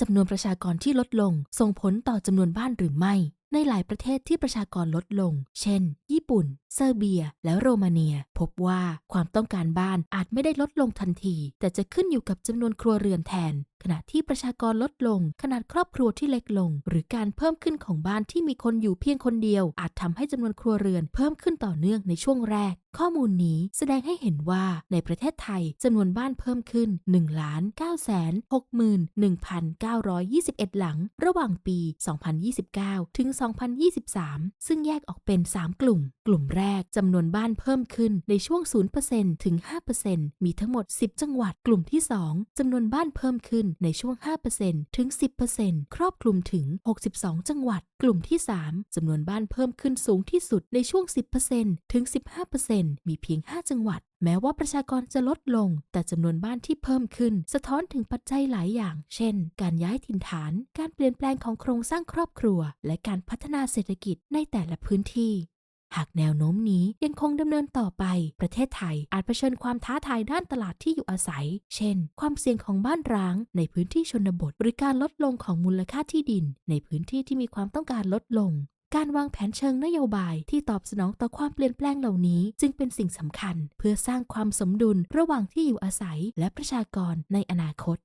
จำนวนประชากรที่ลดลง ส่งผลต่อจำนวนบ้านหรือไม่ ในหลายประเทศที่ประชากรลดลง เช่น ญี่ปุ่น เซอร์เบีย และโรมาเนีย พบว่าความต้องการบ้านอาจไม่ได้ลดลงทันที แต่จะขึ้นอยู่กับจำนวนครัวเรือนแทนขณะที่ประชากรลดลง ขนาดครอบครัวที่เล็กลง หรือการเพิ่มขึ้นของบ้านที่มีคนอยู่เพียงคนเดียว อาจทำให้จำนวนครัวเรือนเพิ่มขึ้นต่อเนื่องในช่วงแรก ข้อมูลนี้แสดงให้เห็นว่าในประเทศไทยจำนวนบ้านเพิ่มขึ้น 1 9 6 1 921 หลัง ระหว่างปี 2029 ถึง 2023 ซึ่งแยกออกเป็น 3 กลุ่ม กลุ่มแรกจำนวนบ้านเพิ่มขึ้นในช่วง 0%ถึง 5%มีทั้งหมด 10 จังหวัด กลุ่มที่ 2จำนวนบ้านเพิ่มขึ้นในช่วง 5%ถึง 10%ครอบคลุมถึง 62 จังหวัด กลุ่มที่ 3 จำนวนบ้านเพิ่มขึ้นสูงที่สุดในช่วง 10%ถึง 15%มีเพียง 5 จังหวัด แม้ว่าประชากรจะลดลง แต่จำนวนบ้านที่เพิ่มขึ้น สะท้อนถึงปัจจัยหลายอย่าง เช่น การย้ายถิ่นฐาน การเปลี่ยนแปลงของโครงสร้างครอบครัว และการพัฒนาเศรษฐกิจในแต่ละพื้นที่ากแนวโน้มนี้ยังคงดำเนินต่อไป ประเทศไทยอาจเผชิญความท้าทายด้านตลาดที่อยู่อาศัย เช่น ความเสี่ยงของบ้านร้าง ในพื้นที่ชนบท หรือการลดลงของมูลค่าที่ดิน ในพื้นที่ที่มีความต้องการลดลงการวางแผนเชิงนโยบายที่ตอบสนองต่อความเปลี่ยนแปลงเหล่านี้ จึงเป็นสิ่งสำคัญ เพื่อสร้างความสมดุลระหว่างที่อยู่อาศัยและประชากรในอนาคต